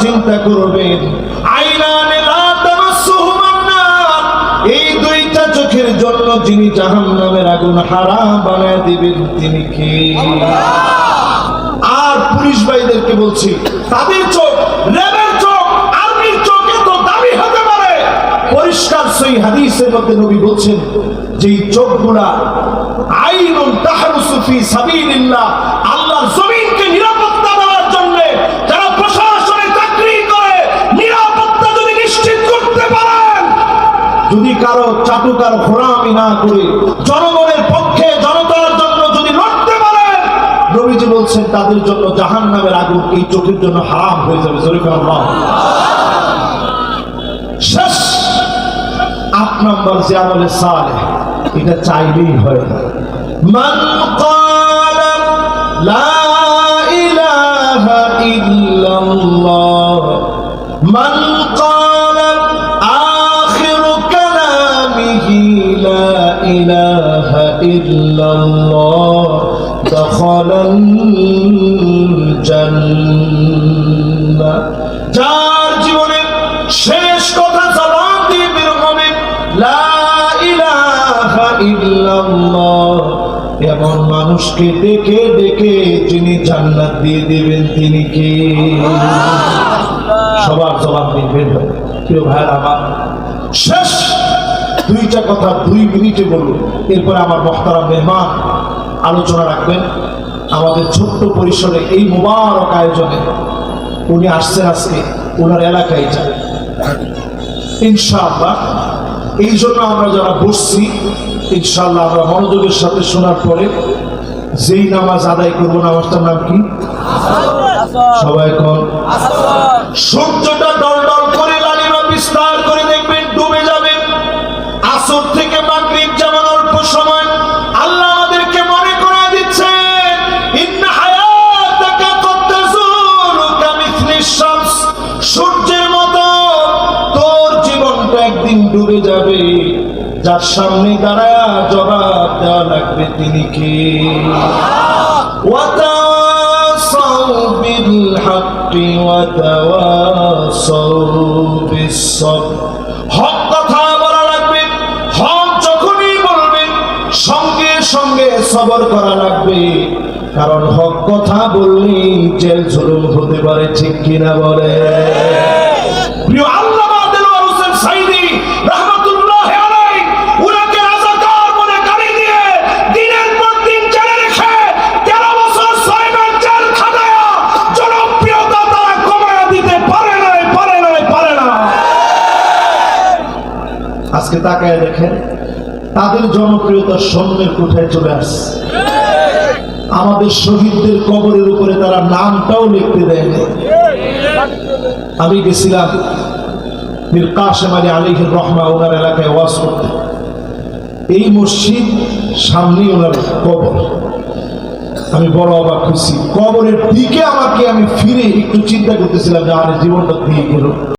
চিন্তা করবেন আইনানে। এই দুইটা চোখের জন্য যিনি জাহান্নামের আগুন হারাম বানায় দিবেন তিনি কে? আর পুলিশ ভাইদেরকে বলছি তাদের চোখ র্যাবের চোখ আর্মির চোখ এত দামি হতে পারে? পরিষ্কার সেই হাদিসের মধ্যে নবী বলছেন যে চোখগুলা আইনুন তাহরুসু ফি সাবিলিল্লাহ যদি কারও চাটুকার ঘোরামি না করে জনগণের পক্ষে জনতার জন্য যদি লড়তে পারে রবিজি বলছেন, তাদের জন্য জাহান নামের আগুন এই চোখের জন্য হারাম হয়ে যাবে। জরিফ আল্লাহ। শেষ। আট নম্বর যে এটা চাইলেই হয়। মান লা ইলাহা ইল্লাল্লাহ, মান إله إلا الله دخل الجنة যার জীবনে শেষ কথা জবান দিয়ে বের হবে লা ইলাহা ইল্লাল্লাহ এমন মানুষকে ডেকে ডেকে যিনি জান্নাত দিয়ে দেবেন তিনি কে সবার জবাব দিয়ে বের হবে প্রিয় ভাইয়ের আমার শেষ দুইটা কথা দুই মিনিটে বলুন এরপরে আমার বক্তারা মেহমান আলোচনা রাখবেন। আমাদের ছোট্ট পরিসরে এই মুবারক আয়োজনে উনি আসছেন আজকে ওনার এলাকায় যান ইনশাআল্লাহ এই জন্য আমরা যারা বসছি ইনশাআল্লাহ আমরা মনোযোগের সাথে শোনার পরে যেই নামাজ আদায় করব নামাজটার নাম কি? সবাই কন। সূর্যটা ডল ডল করে লালিমা বিস্তার দিন ডুবে যাবে, যার সামনে দ্বারা জবাব দেওয়া লাগবে তিনি কে? হক কথা বলা লাগবে, হক সঙ্গে সঙ্গে করা লাগবে। কারণ হক কথা বললেই জেল জুলুম হতে পারে, ঠিক কিনা বলে? আজকে তাকায় দেখেন, তাদের জনপ্রিয়তা সন্ধ্যের কোঠায় চলে আসছে। আমাদের শহীদদের কবরের উপরে তারা নামটাও লিখতে দেয়নি। আমি গেছিলাম মীর কাসেম আলী রহমা ওনার এলাকায় ওয়াজ করতে। এই মসজিদ সামনেই ওনার কবর। আমি বড় অবাক হয়েছি। কবরের দিকে আমাকে আমি ফিরে একটু চিন্তা করতেছিলাম যে আমার জীবনটা দিয়ে গেল